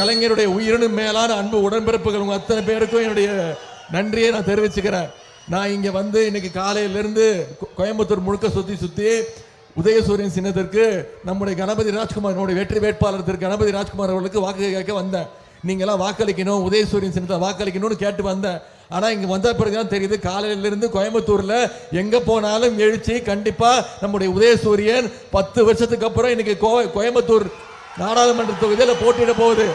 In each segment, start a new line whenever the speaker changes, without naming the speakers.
கலைஞருடைய உயிரினும் மேலான அன்பு உடன்பிறப்புகள் உங்கள் அத்தனை பேருக்கும் என்னுடைய நன்றியை நான் தெரிவிச்சுக்கிறேன். நான் இங்கே வந்து இன்னைக்கு காலையிலேருந்து கோயம்புத்தூர் முழுக்க சுற்றி சுற்றி உதயசூரியன் சின்னத்திற்கு நம்முடைய கணபதி ராஜ்குமார் என்னுடைய வெற்றி வேட்பாளர் திரு கணபதி ராஜ்குமார் அவர்களுக்கு வாக்கு கேட்க வந்தேன். நீங்கள்லாம் வாக்களிக்கணும் உதயசூரியன் சின்னத்தை வாக்களிக்கணும்னு கேட்டு வந்தேன். ஆனால் இங்கே வந்த பிறகு தான் தெரியுது காலையிலேருந்து கோயம்புத்தூரில் எங்கே போனாலும் எழுச்சி கண்டிப்பாக நம்முடைய உதயசூரியன் பத்து வருஷத்துக்கு அப்புறம் இன்னைக்கு கோ- கோயம்புத்தூர் நாடாளுமன்ற தொகுதியில் போட்டியிட போகுது.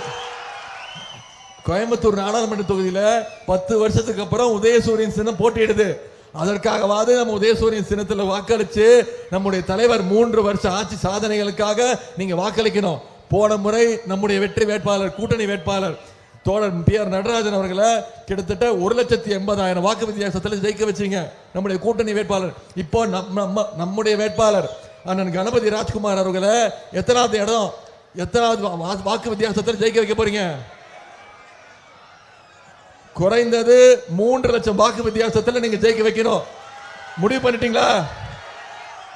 கோயம்புத்தூர் நாடாளுமன்ற தொகுதியில் பத்து வருஷத்துக்கு அப்புறம் உதயசூரியன் சின்னம் போட்டியிடுது. அதற்காகவாது நம்ம உதயசூரியன் சின்னத்தில் வாக்களித்து நம்முடைய தலைவர் மூன்று வருஷ ஆட்சி சாதனைகளுக்காக நீங்கள் வாக்களிக்கணும். போன முறை நம்முடைய வெற்றி வேட்பாளர் கூட்டணி வேட்பாளர் தோழர் பி ஆர் நடராஜன் அவர்களை கிட்டத்தட்ட ஒரு லட்சத்தி எண்பதாயிரம் வாக்கு வித்தியாசத்தில் ஜெயிக்க வச்சீங்க. நம்முடைய கூட்டணி வேட்பாளர். இப்போ நம்ம நம்ம- நம்முடைய வேட்பாளர் அண்ணன் கணபதி ராஜ்குமார் அவர்களை எத்தனாவது இடம் எத்தனாவது வா- வாக்கு வித்தியாசத்தில் ஜெயிக்க வைக்க போறீங்க? குறைந்தது மூன்று லட்சம் வாக்கு வித்தியாசத்தில் நீங்க ஜெயிக்க வைக்கணும். முடிவு பண்ணிட்டீங்களா?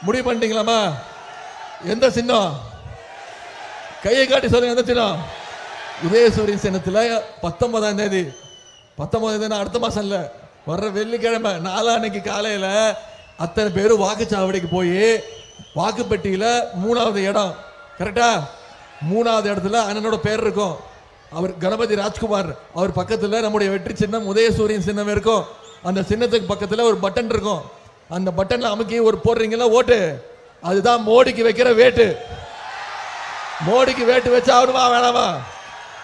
முடிவு பண்ணிட்டீங்களாமா எந்த சின்னம்? கையை காட்டி சொல்லுங்க எந்த சின்னம்? உதயசூரியன் சின்னத்தில் பத்தொன்பதாம் தேதி. பத்தொன்பதாம் தேதி அடுத்த மாசம் இல்லை. வர்ற வெள்ளிக்கிழமை நாளான்னைக்கு காலையில் அத்தனை பேரும் வாக்குச்சாவடிக்கு போய் வாக்குப்பெட்டியில் மூணாவது இடம். கரெக்டா மூணாவது இடத்துல அண்ணனோட பேர் இருக்கும். அவர் கணபதி ராஜ்குமார். அவர் பக்கத்தில் நம்முடைய வெற்றி சின்னம் உதயசூரியன் சின்னம் இருக்கும். அந்த சின்னத்துக்கு பக்கத்தில் ஒரு பட்டன் இருக்கும். அந்த பட்டனில் அமுக்கி ஒரு போடுறீங்களா? ஓட்டு. அதுதான் மோடிக்கு வைக்கிற வேட்டு. மோடிக்கு வேட்டு வச்சா ஆகணுமா வேணாமா?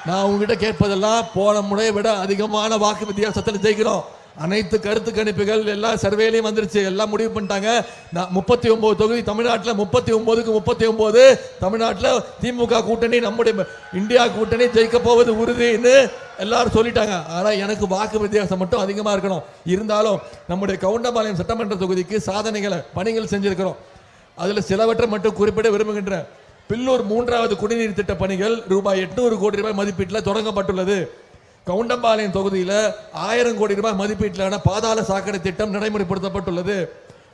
நான் உங்ககிட்ட கேட்பதெல்லாம் போன முறையை விட அதிகமான வாக்கு வித்தியாசத்தில் ஜெயிக்கிறோம். அனைத்து கருத்து கணிப்புகள் எல்லா சர்வேலையும் வந்துருச்சு. எல்லாம் முடிவு பண்ணிட்டாங்க. நான் முப்பத்தி ஒன்பது தொகுதி தமிழ்நாட்டில் முப்பத்தி ஒன்பதுக்கு முப்பத்தி ஒன்பது தமிழ்நாட்டில் திமுக கூட்டணி நம்முடைய இந்தியா கூட்டணி ஜெயிக்க போவது உறுதின்னு எல்லாரும் சொல்லிட்டாங்க. ஆனால் எனக்கு வாக்கு வித்தியாசம் மட்டும் அதிகமாக இருக்கணும். இருந்தாலும் நம்முடைய கவுண்டபாளையம் சட்டமன்ற தொகுதிக்கு சாதனைகளை பணிகள் செஞ்சிருக்கிறோம். அதில் சிலவற்றை மட்டும் குறிப்பிட விரும்புகின்றேன். பில்லூர் மூன்றாவது குடிநீர் திட்ட பணிகள் ரூபாய் எட்நூறு கோடி ரூபாய் மதிப்பீட்டில் தொடங்கப்பட்டுள்ளது. கவுண்டம்பாளையம் தொகுதியில் ஆயிரம் கோடி ரூபாய் மதிப்பீட்டிலான பாதாள சாக்கடை திட்டம் நடைமுறைப்படுத்தப்பட்டுள்ளது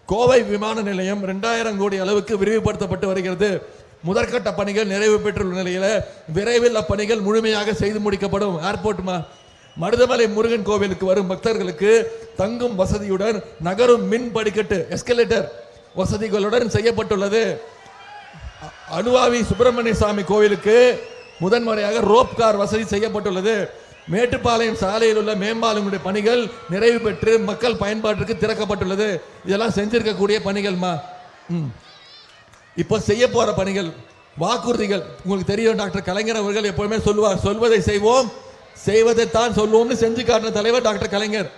கோவை விமான நிலையம் ரெண்டாயிரம் கோடி அளவுக்கு விரிவுபடுத்தப்பட்டு வருகிறது முதற்கட்ட பணிகள் நிறைவு பெற்றுள்ள நிலையில் விரைவில் அப்பணிகள் முழுமையாக செய்து முடிக்கப்படும் ஏர்போர்ட் மருதமலை முருகன் கோவிலுக்கு வரும் பக்தர்களுக்கு தங்கும் வசதியுடன் நகரும் மின் படிக்கட்டு எஸ்கலேட்டர் வசதிகளுடன் செய்யப்பட்டுள்ளது அ- அனுவாவி சுப்பிரமணிய சாமி கோவிலுக்கு முதன்முறையாக ரோப் கார் வசதி செய்யப்பட்டுள்ளது மேட்டுப்பாளையம் சாலையில் உள்ள மேம்பாலங்களுடைய பணிகள் நிறைவு பெற்று மக்கள் பயன்பாட்டிற்கு திறக்கப்பட்டுள்ளது. இதெல்லாம் செஞ்சிருக்கக்கூடிய பணிகள்மா? ம். இப்போ செய்ய போகிற பணிகள் வாக்குறுதிகள் உங்களுக்கு தெரியும் டாக்டர் கலைஞர் அவர்கள் எப்பவுமே சொல்லுவார் சொல்வதை செய்வோம் செய்வதைத்தான் சொல்லுவோம்னு செஞ்சு காட்டின தலைவர் டாக்டர் கலைஞர்.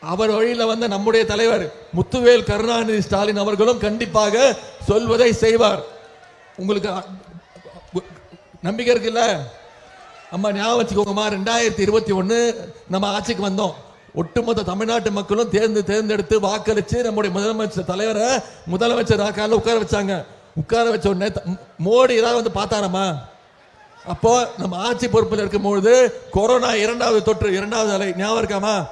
அவர் வழியில் வந்த நம்முடைய தலைவர் முத்துவேல் கருணாநிதி ஸ்டாலின் அவர்களும் கண்டிப்பாக சொல்வதை செய்வார். உங்களுக்கு நம்பிக்கை இருக்குல்ல? அம்மா ஞாபகம் வச்சுக்கோங்கம்மா ரெண்டாயிரத்தி இருபத்தி ஒன்று நம்ம ஆட்சிக்கு வந்தோம். ஒட்டுமொத்த தமிழ்நாட்டு மக்களும் தேர்ந்து தேர்ந்தெடுத்து வாக்களித்து நம்முடைய முதலமைச்சர் தலைவரை முதலமைச்சர் ஆக்கால உட்கார வச்சாங்க. உட்கார வச்ச உடனே மோடி ஏதாவது வந்து பார்த்தாரம்மா அப்போ நம்ம ஆட்சி பொறுப்பில் இருக்கும்பொழுது கொரோனா இரண்டாவது தொற்று இரண்டாவது அலை ஞாபகம் இருக்காமா?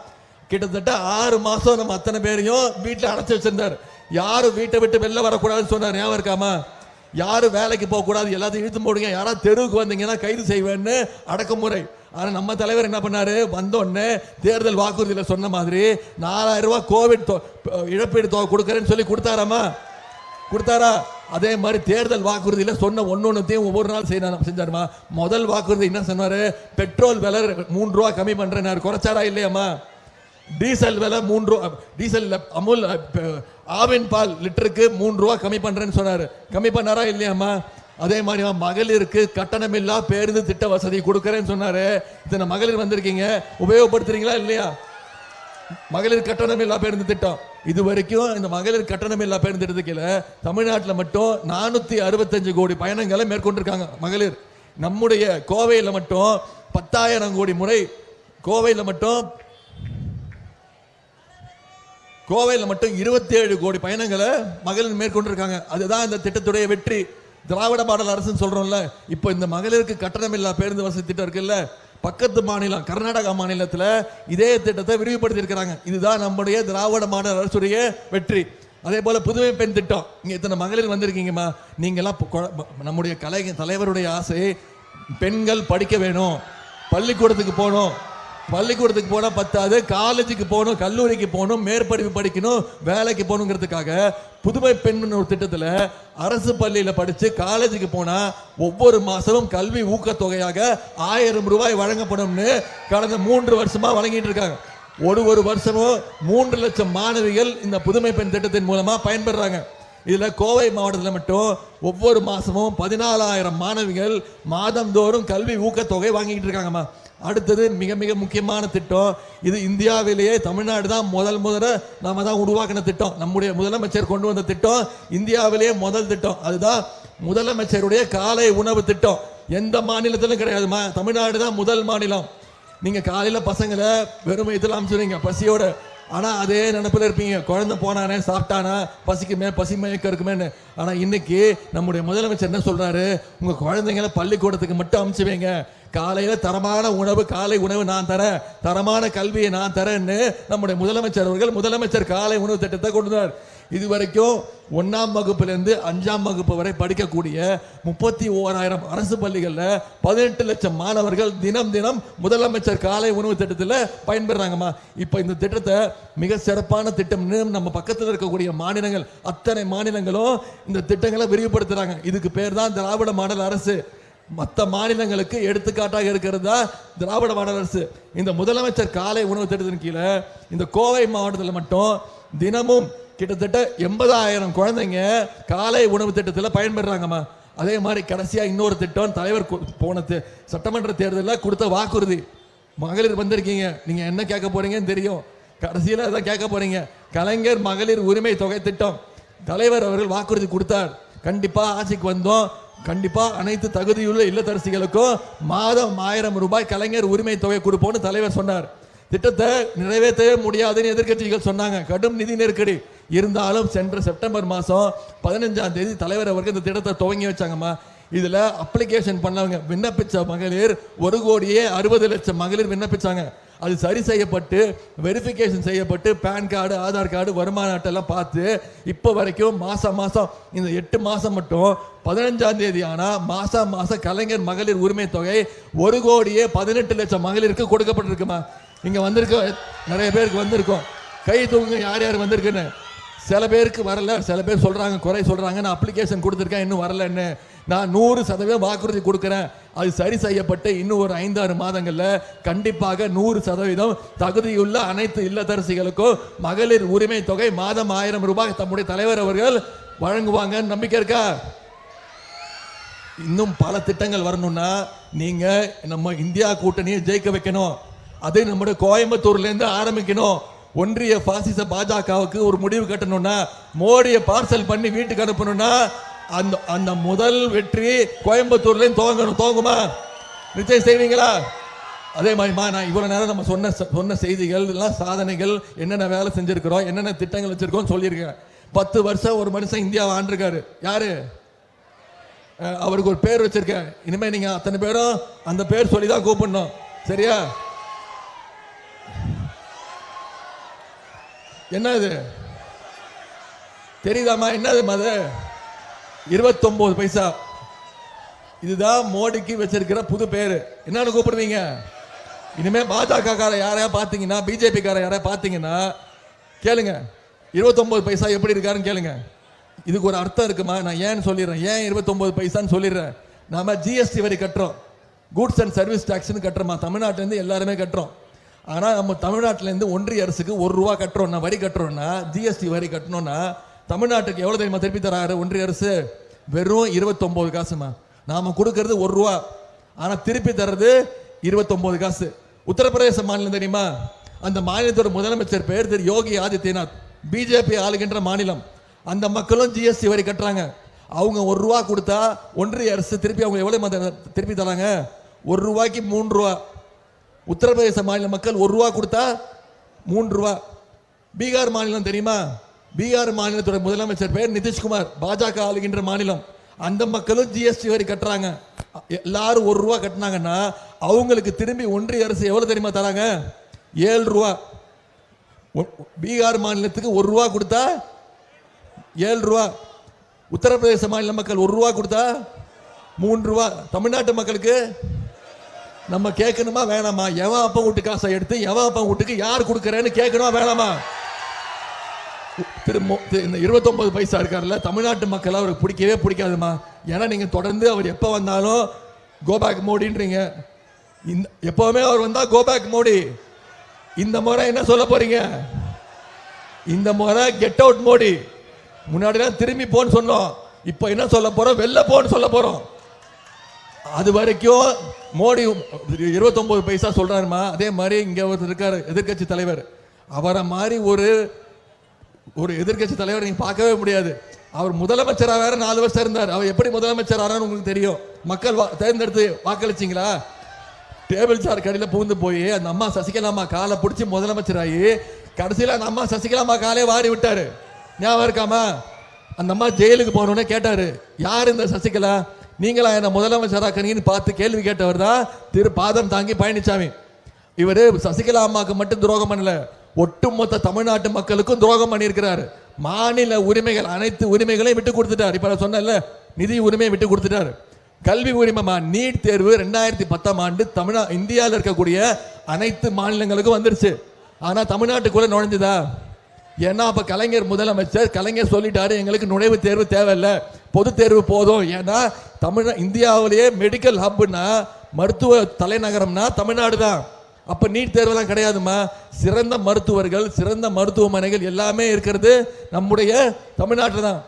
கிட்டத்தட்ட ஆறு மாதம் நம்ம அத்தனை பேரையும் வீட்டில் அடைச்சி வச்சிருந்தார். யாரும் வீட்டை விட்டு வெளில வரக்கூடாதுன்னு சொன்னார். ஞாபகம் இருக்காமா? யாரும் வேலைக்கு போகக்கூடாது எல்லாத்தையும் இழுத்து போடுங்க. யாராவது தெருவுக்கு வந்தீங்கன்னா கைது செய்வேன்னு அடக்குமுறை. ஆனால் நம்ம தலைவர் என்ன பண்ணார்? வந்தோடனே தேர்தல் வாக்குறுதியில் சொன்ன மாதிரி நாலாயிரம் ரூபா கோவிட் தொ- இழப்பீடு தொகை கொடுக்குறேன்னு சொல்லி கொடுத்தாராமா? கொடுத்தாரா? அதே மாதிரி தேர்தல் வாக்குறுதியில் சொன்ன ஒன்று ஒன்றுத்தையும் ஒவ்வொரு நாள் செய்யணும் செஞ்சாருமா? முதல் வாக்குறுதி என்ன சொன்னார்? பெட்ரோல் விலை மூன்று ரூபா கம்மி பண்றேன் குறைச்சாரா இல்லையாம்மா? டீசல் விலை மூன்று ரூபா டீசல் அமுல் ஆவின் பால் லிட்டருக்கு மூன்று ரூபா கம்மி பண்றேன்னு சொன்னார். கம்மி பண்ணாரா இல்லையாம்மா? அதே மாதிரி மகளிருக்கு கட்டணமில்லா பேருந்து திட்ட வசதி கொடுக்கறேன்னு சொன்னாரு. இத்தனை மகளிர் வந்திருக்கீங்க உபயோகப்படுத்துறீங்களா இல்லையா? மகளிர் கட்டணம் இல்லா பேருந்து திட்டம். இது வரைக்கும் இந்த மகளிர் கட்டணம் இல்லா பேருந்து திட்டத்துக்கு தமிழ்நாட்டில் மட்டும் நானூத்தி அறுபத்தஞ்சு கோடி பயணங்களை மேற்கொண்டிருக்காங்க மகளிர். நம்முடைய கோவையில் மட்டும் பத்தாயிரம் கோடி முறை கோவையில் மட்டும் கோவையில் மட்டும் 27 கோடி பயணங்களை மகளிர் மேற்கொண்டிருக்காங்க. அதுதான் இந்த திட்டத்துடைய வெற்றி. திராவிட பாடல் அரசுன்னு சொல்றோம்ல இப்போ இந்த மகளிருக்கு கட்டணமில்லா பேருந்து வசதி திட்டம் இருக்குல்ல பக்கத்து மாநிலம் கர்நாடகா மாநிலத்தில் இதே திட்டத்தை விரிவுபடுத்தி இருக்கிறாங்க இதுதான் நம்முடைய திராவிட மாடல் அரசுடைய வெற்றி. அதே போல புதுமை பெண் திட்டம். இங்க இத்தனை மகளிர் வந்திருக்கீங்கம்மா. நீங்கெல்லாம் நம்முடைய கலை தலைவருடைய ஆசை பெண்கள் படிக்க வேணும் பள்ளிக்கூடத்துக்கு போகணும் பள்ளிக்கூடத்துக்கு போனால் பத்தாது காலேஜுக்கு போகணும் கல்லூரிக்கு போகணும் மேற்படிப்பு படிக்கணும் வேலைக்கு போகணுங்கிறதுக்காக புதுமை பெண் ஒரு திட்டத்தில் அரசு பள்ளியில் படித்து காலேஜுக்கு போனால் ஒவ்வொரு மாதமும் கல்வி ஊக்கத்தொகையாக ஆயிரம் ரூபாய் வழங்கப்படும்னு கடந்த மூன்று வருஷமாக வழங்கிட்டு இருக்காங்க. ஒரு ஒரு வருஷமும் மூன்று லட்சம் மாணவிகள் இந்த புதுமை பெண் திட்டத்தின் மூலமாக பயன்பெறாங்க. இதில் கோவை மாவட்டத்தில் மட்டும் ஒவ்வொரு மாதமும் பதினாலாயிரம் மாணவிகள் மாதந்தோறும் கல்வி ஊக்கத்தொகை வாங்கிட்டு இருக்காங்கம்மா. அடுத்தது மிக மிக முக்கியமான திட்டம். இது இந்தியாவிலேயே தமிழ்நாடு தான் முதல் முதல்ல நாம தான் உருவாக்கின திட்டம். நம்முடைய முதலமைச்சர் கொண்டு வந்த திட்டம் இந்தியாவிலேயே முதல் திட்டம். அதுதான் முதலமைச்சருடைய காலை உணவு திட்டம். எந்த மாநிலத்திலும் கிடையாது. தமிழ்நாடு தான் முதல் மாநிலம். நீங்க காலையில பசங்களை வெறும் வயிற்றுல அனுப்பிச்சுடுங்க பசியோட ஆனால் அதே நினப்பில் இருப்பீங்க. குழந்தை போனானே சாப்பிட்டானா பசிக்குமே பசிமயக்கம் இருக்குமேன்னு ஆனா இன்னைக்கு நம்முடைய முதலமைச்சர் என்ன சொல்கிறாரு உங்கள் குழந்தைங்களை பள்ளிக்கூடத்துக்கு மட்டும் அமுச்சு வைங்க. காலையில் தரமான உணவு காலை உணவு நான் தரேன். தரமான கல்வியை நான் தரேன்னு நம்முடைய முதலமைச்சர் அவர்கள் முதலமைச்சர் காலை உணவு திட்டத்தை கொண்டு வந்தார். இது வரைக்கும் ஒன்றாம் வகுப்புலேருந்து அஞ்சாம் வகுப்பு வரை படிக்கக்கூடிய முப்பத்தி ஓராயிரம் அரசு பள்ளிகளில் பதினெட்டு லட்சம் மாணவர்கள் தினம் தினம் முதலமைச்சர் காலை உணவு திட்டத்தில் பயன்பெறாங்கம்மா. இப்போ இந்த திட்டத்தை மிக சிறப்பான திட்டம்னு நம்ம பக்கத்தில் இருக்கக்கூடிய மாநிலங்கள் அத்தனை மாநிலங்களும் இந்த திட்டங்களை விரிவுபடுத்துகிறாங்க இதுக்கு பேர் தான் திராவிட மாடல் அரசு. மற்ற மாநிலங்களுக்கு எடுத்துக்காட்டாக இருக்கிறது தான் திராவிட மாடல் அரசு. இந்த முதலமைச்சர் காலை உணவு திட்டத்தின் கீழே இந்த கோவை மாவட்டத்தில் மட்டும் தினமும் கிட்டத்தட்ட எண்பதாயிரம் குழந்தைங்க காலை உணவு திட்டத்தில் பயன்பெறாங்கம்மா. அதே மாதிரி கடைசியாக இன்னொரு திட்டம் தலைவர் போன சட்டமன்ற தேர்தலில் கொடுத்த வாக்குறுதி. மகளிர் வந்திருக்கீங்க. நீங்கள் என்ன கேட்க போறீங்கன்னு தெரியும். கடைசியில் அதான் கேட்க போறீங்க. கலைஞர் மகளிர் உரிமை தொகை திட்டம். தலைவர் அவர்கள் வாக்குறுதி கொடுத்தார். கண்டிப்பாக ஆட்சிக்கு வந்தோம். கண்டிப்பாக அனைத்து தகுதியுள்ள இல்லத்தரசிகளுக்கும் மாதம் ஆயிரம் ரூபாய் கலைஞர் உரிமை தொகை கொடுப்போம்னு தலைவர் சொன்னார். திட்டத்தை நிறைவேற்றவே முடியாதுன்னு எதிர்க்கட்சிகள் சொன்னாங்க. கடும் நிதி நெருக்கடி. இருந்தாலும் சென்ற செப்டம்பர் மாதம் பதினஞ்சாம் தேதி தலைவர் அவருக்கு இந்த திட்டத்தை துவங்கி வச்சாங்கம்மா. இதில் அப்ளிகேஷன் பண்ணவங்க விண்ணப்பித்த மகளிர் ஒரு கோடியே அறுபது லட்சம் மகளிர் விண்ணப்பிச்சாங்க. அது சரி செய்யப்பட்டு வெரிஃபிகேஷன் செய்யப்பட்டு பேன் கார்டு ஆதார் கார்டு வருமான அட்டெல்லாம் பார்த்து இப்போ வரைக்கும் மாதம் மாதம் இந்த எட்டு மாதம் மட்டும் பதினஞ்சாம் தேதி ஆனால் மாதம் மாதம் கலைஞர் மகளிர் உரிமை தொகை ஒரு கோடியே பதினெட்டு லட்சம் மகளிருக்கு கொடுக்கப்பட்டிருக்குமா. இங்கே வந்திருக்க நிறைய பேருக்கு வந்திருக்கோம். கை தூங்க யார் யார் வந்திருக்குன்னு. சில பேருக்கு வரல. சில பேர் சொல்கிறாங்க குறை சொல்கிறாங்க நான் அப்ளிகேஷன் கொடுத்துருக்கேன் இன்னும் வரலன்னு நான் நூறு சதவீதம் வாக்குறுதி கொடுக்குறேன். அது சரி செய்யப்பட்டு இன்னும் ஒரு ஐந்தாறு மாதங்களில் கண்டிப்பாக நூறு சதவீதம் தகுதியுள்ள அனைத்து இல்லத்தரசிகளுக்கும் மகளிர் உரிமை தொகை மாதம் ஆயிரம் ரூபாய் தம்முடைய தலைவர் அவர்கள் வழங்குவாங்கன்னு நம்பிக்கை இருக்கா? இன்னும் பல திட்டங்கள் வரணும்னா நீங்கள் நம்ம இந்தியா கூட்டணியை ஜெயிக்க வைக்கணும். அது நம்முடைய கோயம்புத்தூர்லேருந்து ஆரம்பிக்கணும். ஒன்றிய பாசிச பாஜகவுக்கு ஒரு முடிவு கட்டணும்னா மோடியை பார்சல் பண்ணி வீட்டுக்கு அனுப்பணும்னா அந்த அந்த முதல் வெற்றி கோயம்புத்தூர்லேயும் துவங்கணும். துவங்குமா? நிச்சயம் செய்வீங்களா? அதே மாதிரிமா நான் இவ்வளோ நேரம் நம்ம சொன்ன சொன்ன செய்திகள் எல்லாம் சாதனைகள் என்னென்ன வேலை செஞ்சுருக்கிறோம் என்னென்ன திட்டங்கள் வச்சுருக்கோம்னு சொல்லியிருக்கேன். பத்து வருஷம் ஒரு மனுஷன் இந்தியாவை ஆண்டிருக்காரு. யாரு? அவருக்கு ஒரு பேர் வச்சிருக்கேன். இனிமேல் நீங்கள் அத்தனை பேரும் அந்த பேர் சொல்லி தான் கூப்பிடணும். சரியா? என்ன இது தெரியுதாம்மா? என்னது மது இருபத்தொம்போது பைசா. இதுதான் மோடிக்கு வச்சிருக்கிற புது பேர். என்னன்னு கூப்பிடுவீங்க? இனிமே பாஜக கார யாரையா பார்த்தீங்கன்னா பிஜேபி கார யாரையா பார்த்தீங்கன்னா கேளுங்க. இருபத்தொம்போது பைசா எப்படி இருக்காருன்னு கேளுங்க. இதுக்கு ஒரு அர்த்தம் இருக்குமா? நான் ஏன்னு சொல்லிடுறேன். ஏன் இருபத்தொம்போது பைசான்னு சொல்லிடுறேன்? நாம ஜிஎஸ்டி வரி கட்டுறோம். கூட்ஸ் அண்ட் சர்வீஸ் டேக்ஸ்னு கட்டுறோமா? தமிழ்நாட்டிலேருந்து எல்லாருமே கட்டுறோம். ஆனால் நம்ம தமிழ்நாட்டிலேருந்து ஒன்றிய அரசுக்கு ஒரு ரூபா கட்டுறோம்னா வரி கட்டுறோம்னா ஜிஎஸ்டி வரி கட்டணும்னா தமிழ்நாட்டுக்கு எவ்வளோ தெரியுமா திருப்பி தராரு ஒன்றிய அரசு? வெறும் இருபத்தொம்போது காசுமா நாம் கொடுக்கறது ஒரு ரூபா. ஆனால் திருப்பி தர்றது இருபத்தொம்போது காசு. உத்தரப்பிரதேச மாநிலம் தெரியுமா? அந்த மாநிலத்தோட முதலமைச்சர் பேர் திரு யோகி ஆதித்யநாத். பிஜேபி ஆளுகின்ற மாநிலம். அந்த மக்களும் ஜிஎஸ்டி வரி கட்டுறாங்க. அவங்க ஒரு ரூபா கொடுத்தா ஒன்றிய அரசு திருப்பி அவங்க எவ்வளோ திருப்பி தராங்க? ஒரு ரூபாய்க்கு மூன்று ரூபா. உத்தரப்பிரதேச மாநில மக்கள் ஒரு ரூபா கொடுத்தா மூன்று ரூபா. பீகார் மாநிலம் தெரியுமா? பீகார் மாநிலத்தோட முதலமைச்சர் பேர் நிதிஷ்குமார். பாஜக ஆளுகின்ற மாநிலம். அந்த மக்களும் ஜிஎஸ்டி வரி கட்டுறாங்க. எல்லாரும் ஒரு ரூபா கட்டினாங்கன்னா அவங்களுக்கு திரும்பி ஒன்றிய அரசு எவ்வளோ தெரியுமா தராங்க? ஏழு ரூபா. ஒ- பீகார் மாநிலத்துக்கு ஒரு ரூபா கொடுத்தா ஏழு ரூபா. உத்தரப்பிரதேச மாநில மக்கள் ஒரு ரூபா கொடுத்தா மூன்று ரூபா. தமிழ்நாட்டு மக்களுக்கு நம்ம கேட்கணுமா? வேணாமா? எவன் அப்பா வீட்டு காசை எடுத்து எவன் அப்பா வீட்டுக்கு யார் கொடுக்கறேன்னு கேட்கணுமா? வேணாமா? திரு இந்த 29 பைசா இருக்கார்ல தமிழ்நாட்டு மக்கள் அவருக்கு பிடிக்கவே பிடிக்காதுமா? ஏன்னா நீங்கள் தொடர்ந்து அவர் எப்போ வந்தாலும் கோபேக் மோடின்றீங்க இந்த எப்போவுமே அவர் வந்தால் கோபேக் மோடி இந்த முறை என்ன சொல்ல போறீங்க? இந்த முறை கெட் அவுட் மோடி முன்னாடிலாம் திரும்பி போன்னு சொன்னோம். இப்போ என்ன சொல்ல போகிறோம் வெளில போன்னு சொல்ல போகிறோம் அது வரைக்கும் மோடி 29 பைசா சொல்றாருமா? அதே மாதிரி இங்க ஒருத்தர் இருக்காரு எதிர்க்கட்சி தலைவர். அவரை மாதிரி ஒரு ஒரு எதிர்க்கட்சி தலைவர் நீங்க பார்க்கவே முடியாது. அவர் முதலமைச்சரா வேற நாலு வருஷம் இருந்தார். அவர் எப்படி முதலமைச்சர் ஆனான்னு உங்களுக்கு தெரியும். மக்கள் வா- தேர்ந்தெடுத்து வாக்களிச்சிங்களா? டேபிள் சார் கடையில் பூந்து போய் அந்த அம்மா சசிகலாமா காலை பிடிச்சி முதலமைச்சராகி கடைசியில் அந்த அம்மா சசிகலாமா காலே வாரி விட்டாரு. ஞாபகம் இருக்காமா? அந்த அம்மா ஜெயிலுக்கு போனோடனே கேட்டாரு யார் இந்த சசிகலா? நீங்களா என்ன முதலமைச்சராக்கனீங்கன்னு பார்த்து கேள்வி கேட்டவர் தான் திரு பாதம் தாங்கி பழனிசாமி இவரு சசிகலா அம்மாவுக்கு மட்டும் துரோகம் பண்ணல ஒட்டுமொத்த தமிழ்நாட்டு மக்களுக்கும் துரோகம் பண்ணியிருக்கிறாரு. மாநில உரிமைகள் அனைத்து உரிமைகளையும் விட்டு கொடுத்துட்டார். இப்ப நான் சொன்னேன்ல நிதி உரிமையை விட்டு கொடுத்துட்டாரு. கல்வி உரிமைமா நீட் தேர்வு ரெண்டாயிரத்தி பத்தாம் ஆண்டு தமிழ்நா இந்தியாவில் இருக்கக்கூடிய அனைத்து மாநிலங்களுக்கும் வந்துருச்சு. ஆனால் தமிழ்நாட்டுக்குள்ள நுழைஞ்சுதா? ஏன்னா அப்போ கலைஞர் முதலமைச்சர் கலைஞர் சொல்லிட்டாரு எங்களுக்கு நுழைவுத் தேர்வு தேவையில்ல. பொது தேர்வு போதும். ஏன்னா தமிழ் இந்தியாவிலேயே மெடிக்கல் ஹப்னா மருத்துவ தலைநகரம்னா தமிழ்நாடு தான். அப்போ நீட் தேர்வெல்லாம் கிடையாதுமா சிறந்த மருத்துவர்கள் சிறந்த மருத்துவமனைகள் எல்லாமே இருக்கிறது நம்முடைய தமிழ்நாட்டில் தான்.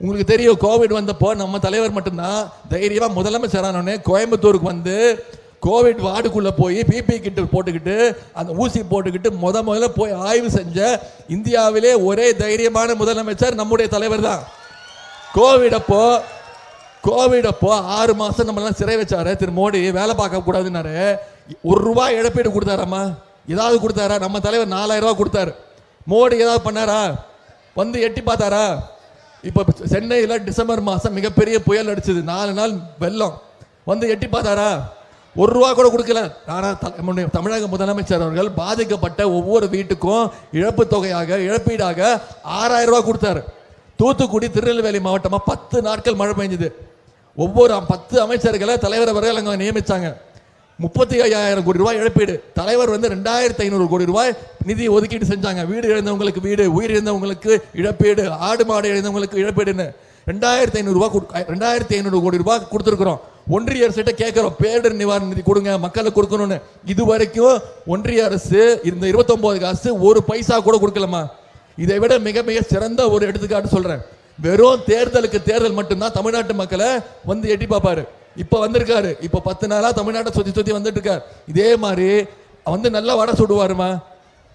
உங்களுக்கு தெரியும் கோவிட் வந்தப்போ நம்ம தலைவர் மட்டும்தான் தைரியமா முதலமைச்சரானோடனே கோயம்புத்தூருக்கு வந்து கோவிட் வார்டுக்குள்ளே போய் பிபி கிட்டு போட்டுக்கிட்டு அந்த ஊசி போட்டுக்கிட்டு முத முதல்ல போய் ஆய்வு செஞ்ச இந்தியாவிலே ஒரே தைரியமான முதலமைச்சர் நம்முடைய தலைவர் தான். கோவிட் அப்போ கோவிட் அப்போ ஆறு மாசம் நம்மளாம் சிறை வச்சாரு. திரு மோடி வேலை பார்க்க கூடாதுன்னாரு. ஒரு ரூபாய் இழப்பீடு கொடுத்தாராம்மா. ஏதாவது கொடுத்தாரா? நம்ம தலைவர் நாலாயிரம் ரூபா கொடுத்தாரு. மோடி ஏதாவது பண்ணாரா? வந்து எட்டி பார்த்தாரா? இப்போ சென்னையில் டிசம்பர் மாதம் மிகப்பெரிய புயல் அடிச்சது. நாலு நாள் வெள்ளம். வந்து எட்டி பார்த்தாரா? ஒரு ரூபா கூட கொடுக்கல. ஆனால் த- தமிழக முதலமைச்சர் அவர்கள் பாதிக்கப்பட்ட ஒவ்வொரு வீட்டுக்கும் இழப்பு தொகையாக இழப்பீடாக ஆறாயிரம் ரூபா கொடுத்தாரு. தூத்துக்குடி திருநெல்வேலி மாவட்டமாக பத்து நாட்கள் மழை பெஞ்சது ஒவ்வொரு பத்து அமைச்சர்களை தலைவர் வரையில் அங்கே நியமித்தாங்க முப்பத்தி ஐயாயிரம் கோடி ரூபாய் இழப்பீடு. தலைவர் வந்து ரெண்டாயிரத்தி ஐநூறு கோடி ரூபாய் நிதி ஒதுக்கீடு செஞ்சாங்க. வீடு இழந்தவங்களுக்கு வீடு உயிர் இழந்தவங்களுக்கு இழப்பீடு ஆடு மாடு இழந்தவங்களுக்கு இழப்பீடுன்னு ரெண்டாயிரத்தி ஐநூறுரூவா கொடு- ரெண்டாயிரத்தி ஐநூறு கோடி ரூபாய் கொடுத்துருக்குறோம். ஒன்றிய அரசிட்ட கேட்குறோம். பேரிடர் நிவாரண நிதி கொடுங்க மக்களுக்கு கொடுக்கணும்னு. இது வரைக்கும் ஒன்றிய அரசு இந்த 29 காசு ஒரு பைசா கூட கொடுக்கலமா இதை விட மிக மிக சிறந்த ஒரு எடுத்துக்காட்டு சொல்றேன். வெறும் தேர்தலுக்கு தேர்தல் மட்டும்தான் தமிழ்நாட்டு மக்களை வந்து எட்டி பார்ப்பாரு. இப்போ வந்திருக்காரு. இப்போ பத்து நாளா தமிழ்நாட்டை சுத்தி சுத்தி வந்துட்டு இருக்காரு இதே மாதிரி வந்து நல்லா வடை சுடுவாருமா?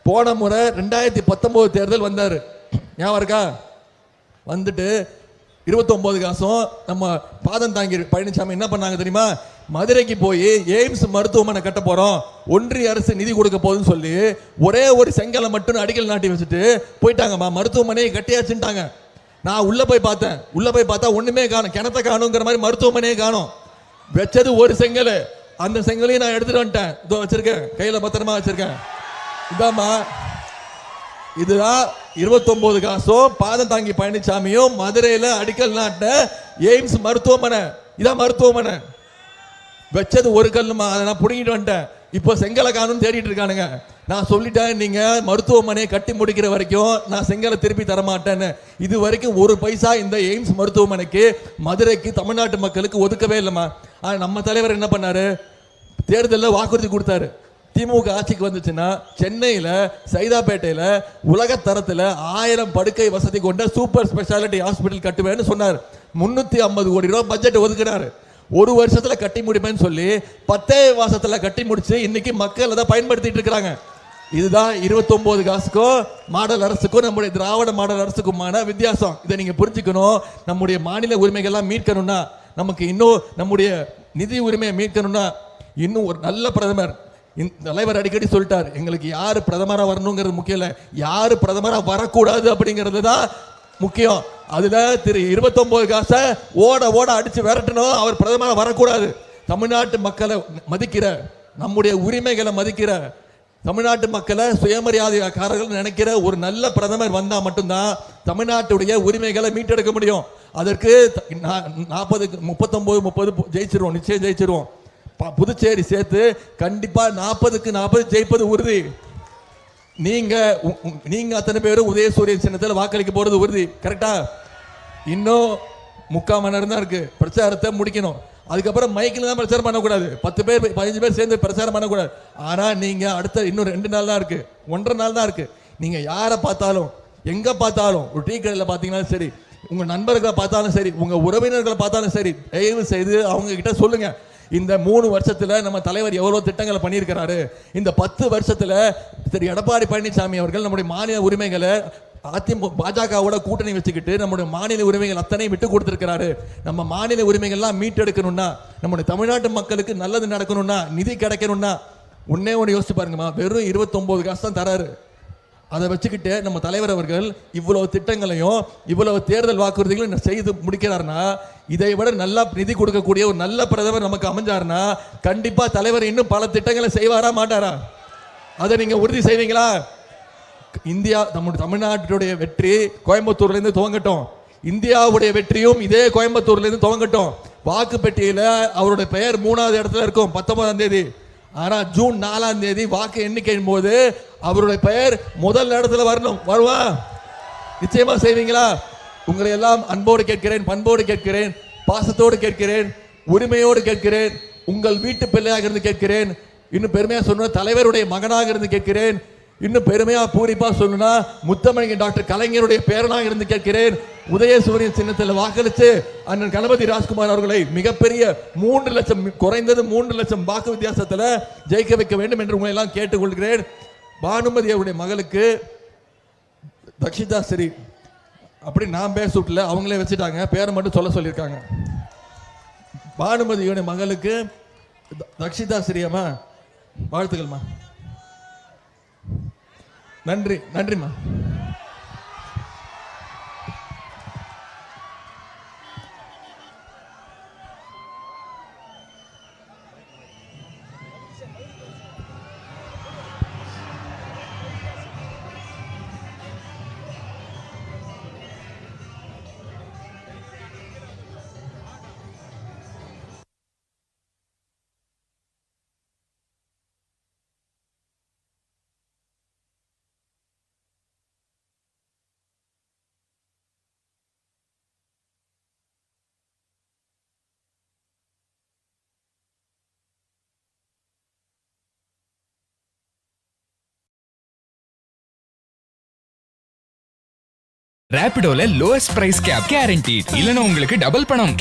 போன முறை ரெண்டாயிரத்தி பத்தொன்பது தேர்தல் வந்தாரு. ஞாபகம் இருக்கா? வந்துட்டு 29 காசும் நம்ம பாதம் தாங்கி பழனிசாமி என்ன பண்ணாங்க தெரியுமா? மதுரைக்கு போய் எய்ம்ஸ் மருத்துவமனை கட்ட போறோம். ஒன்றிய அரசு நிதி கொடுக்க போகுதுன்னு சொல்லி ஒரே ஒரு செங்கலை மட்டும் அடிக்கல் நாட்டி வச்சுட்டு போயிட்டாங்கம்மா. மருத்துவமனையை கட்டியாச்சுட்டாங்க நான் உள்ள போய் பார்த்தேன். உள்ள போய் பார்த்தா ஒண்ணுமே காணும். கிணத்த காணுங்கிற மாதிரி மருத்துவமனையே காணும். வச்சது ஒரு செங்கல். அந்த செங்கலையும் நான் எடுத்துட்டு வந்துட்டேன். இதோ வச்சிருக்கேன். கையில பத்திரமா வச்சிருக்கேன். இதாம்மா இதுதான் 29 காசும் பாதம் தாங்கி பழனிசாமியும் மதுரையில் அடிக்கல் நாட்ட எய்ம்ஸ் மருத்துவமனை. இதான் மருத்துவமனை. வச்சது ஒரு கல்லுமா அதை நான் பிடுங்கிட்டு வந்துட்டேன். இப்போ செங்கலை காணும்னு தேடிட்டு இருக்கானுங்க. நான் சொல்லிட்டேன் நீங்கள் மருத்துவமனையை கட்டி முடிக்கிற வரைக்கும் நான் செங்கலை திருப்பி தரமாட்டேன்னு. இது வரைக்கும் ஒரு பைசா இந்த எய்ம்ஸ் மருத்துவமனைக்கு மதுரைக்கு தமிழ்நாட்டு மக்களுக்கு ஒதுக்கவே இல்லைம்மா. ஆனால் நம்ம தலைவர் என்ன பண்ணாரு? தேர்தலில் வாக்குறுதி கொடுத்தாரு. திமுக ஆட்சிக்கு வந்துச்சுன்னா சென்னையில் சைதாப்பேட்டையில் உலக தரத்தில் ஆயிரம் படுக்கை வசதி கொண்ட சூப்பர் ஸ்பெஷாலிட்டி ஹாஸ்பிட்டல் கட்டுவேன்னு சொன்னார். முந்நூற்றி ஐம்பது கோடி ரூபா பட்ஜெட் ஒதுக்குனாரு. ஒரு வருஷத்தில் கட்டி முடிப்பேன்னு சொல்லி பத்தே வாசத்தில் கட்டி முடிச்சு இன்னைக்கு மக்கள் அதை பயன்படுத்திட்டு இருக்கிறாங்க. இதுதான் 29 காசுக்கும் மாடல் அரசுக்கும் நம்முடைய திராவிட மாடல் அரசுக்குமான வித்தியாசம். இதை நீங்கள் புரிஞ்சுக்கணும். நம்முடைய மாநில உரிமைகள்லாம் மீட்கணும்னா நமக்கு இன்னும் நம்முடைய நிதி உரிமையை மீட்கணும்னா இன்னும் ஒரு நல்ல பிரதமர் இந்த தலைவர் அடிக்கடி சொல்லிட்டார் எங்களுக்கு யார் பிரதமராக வரணுங்கிறது முக்கியம் இல்லை. யார் பிரதமராக வரக்கூடாது அப்படிங்கிறது தான் முக்கியம். அதில் திரு 29 காசை ஓட ஓட அடித்து விரட்டணும் அவர் பிரதமராக வரக்கூடாது. தமிழ்நாட்டு மக்களை மதிக்கிற நம்முடைய உரிமைகளை மதிக்கிற தமிழ்நாட்டு மக்களை சுயமரியாதைக்காரர்கள் நினைக்கிற ஒரு நல்ல பிரதமர் வந்தால் மட்டும்தான் தமிழ்நாட்டுடைய உரிமைகளை மீட்டெடுக்க முடியும். அதற்கு நாற்பதுக்கு முப்பத்தொம்போது முப்பது ஜெயிச்சிருவோம் நிச்சயம் ஜெயிச்சிருவோம். புதுச்சேரி சேர்த்து கண்டிப்பாக நாற்பதுக்கு நாற்பது ஜெயிப்பது உறுதி. நீங்கள் நீங்கள் அத்தனை பேரும் உதயசூரியன் சின்னத்தில் வாக்களிக்க போகிறது உறுதி. கரெக்டா இன்னும் முக்கால் மணி நேரம் தான் இருக்குது பிரச்சாரத்தை முடிக்கணும். அதுக்கப்புறம் மைக்கில் தான் பிரச்சாரம் பண்ணக்கூடாது. பத்து பேர் பதினஞ்சு பேர் சேர்ந்து பிரச்சாரம் பண்ணக்கூடாது. ஆனால் நீங்கள் அடுத்த இன்னும் ரெண்டு நாள் தான் இருக்குது ஒன்றரை நாள் தான் இருக்குது நீங்கள் யாரை பார்த்தாலும் எங்கே பார்த்தாலும் ஒரு டீ கடையில் பார்த்தீங்கன்னாலும் சரி உங்கள் நண்பர்களை பார்த்தாலும் சரி உங்கள் உறவினர்களை பார்த்தாலும் சரி தயவு செய்து அவங்க கிட்ட சொல்லுங்கள் இந்த மூணு வருஷத்துல நம்ம தலைவர் எவ்வளவு திட்டங்களை பண்ணியிருக்கிறாரு? இந்த பத்து வருஷத்துல திரு எடப்பாடி பழனிசாமி அவர்கள் நம்முடைய மாநில உரிமைகளை அதிமுக பாஜகவோட கூட்டணி வச்சுக்கிட்டு நம்முடைய மாநில உரிமைகள் அத்தனையும் விட்டு கொடுத்துருக்கிறாரு. நம்ம மாநில உரிமைகள்லாம் மீட்டெடுக்கணும்னா நம்முடைய தமிழ்நாட்டு மக்களுக்கு நல்லது நடக்கணும்னா நிதி கிடைக்கணும்னா உன்னே ஒன்று யோசிச்சு பாருங்கம்மா வெறும் 29 காசு தான் தராரு. அதை வச்சுக்கிட்டு நம்ம தலைவர் அவர்கள் இவ்வளவு திட்டங்களையும் இவ்வளவு தேர்தல் வாக்குறுதிகளையும் செய்து முடிக்கிறாருன்னா இதை விட நல்லா நிதி கொடுக்கக்கூடிய ஒரு நல்ல பிரதமர் நமக்கு அமைஞ்சாருன்னா கண்டிப்பா தலைவர் இன்னும் பல திட்டங்களை செய்வாரா மாட்டாரா? அதை நீங்க உறுதி செய்வீங்களா? இந்தியா நம்முடைய தமிழ்நாட்டுடைய வெற்றி கோயம்புத்தூர்லேருந்து துவங்கட்டும். இந்தியாவுடைய வெற்றியும் இதே கோயம்புத்தூர்லேருந்து துவங்கட்டும். வாக்கு பெட்டியில் அவருடைய பெயர் மூணாவது இடத்துல இருக்கும் பத்தொன்பதாம் தேதி. ஆனால் ஜூன் நாலாம் தேதி வாக்கு எண்ணிக்கையின் போது அவருடைய பெயர் முதல் இடத்துல வரணும். வருவா? நிச்சயமா செய்வீங்களா? உங்களை எல்லாம் அன்போடு கேட்கிறேன் பண்போடு கேட்கிறேன் பாசத்தோடு கேட்கிறேன் உரிமையோடு கேட்கிறேன் உங்கள் வீட்டு பிள்ளையாக இருந்து கேட்கிறேன் இன்னும் பெருமையாக சொன்ன தலைவருடைய மகனாக இருந்து கேட்கிறேன் இன்னும் பெருமையா பூரிப்பா சொல்லணும்னா முத்தமிழன் டாக்டர் கலைஞருடைய பேரனாக இருந்து கேட்கிறேன். உதயசூரியன் சின்னத்தில் வாக்களித்து அண்ணன் கணபதி ராஜ்குமார் அவர்களை மிகப்பெரிய மூன்று லட்சம் குறைந்தது மூன்று லட்சம் வாக்கு வித்தியாசத்தில் ஜெயிக்க வைக்க வேண்டும் என்று உங்களை எல்லாம் கேட்டுக்கொள்கிறேன். பானுமதி அவருடைய மகளுக்கு தக்ஷிதா ஸ்ரீ அப்படி நான் பேர் அவங்களே வச்சுட்டாங்க. பேரை மட்டும் சொல்ல சொல்லியிருக்காங்க. பானுமதியுடைய மகளுக்கு த- தக்ஷிதா ஸ்ரீ அம்மா வாழ்த்துக்கள்மா. நன்றி நன்றிம்மா.
ரேபிடோல லோயஸ்ட் பிரைஸ் கேப் கேரண்டி இல்லனா உங்களுக்கு டபுள் பணம்.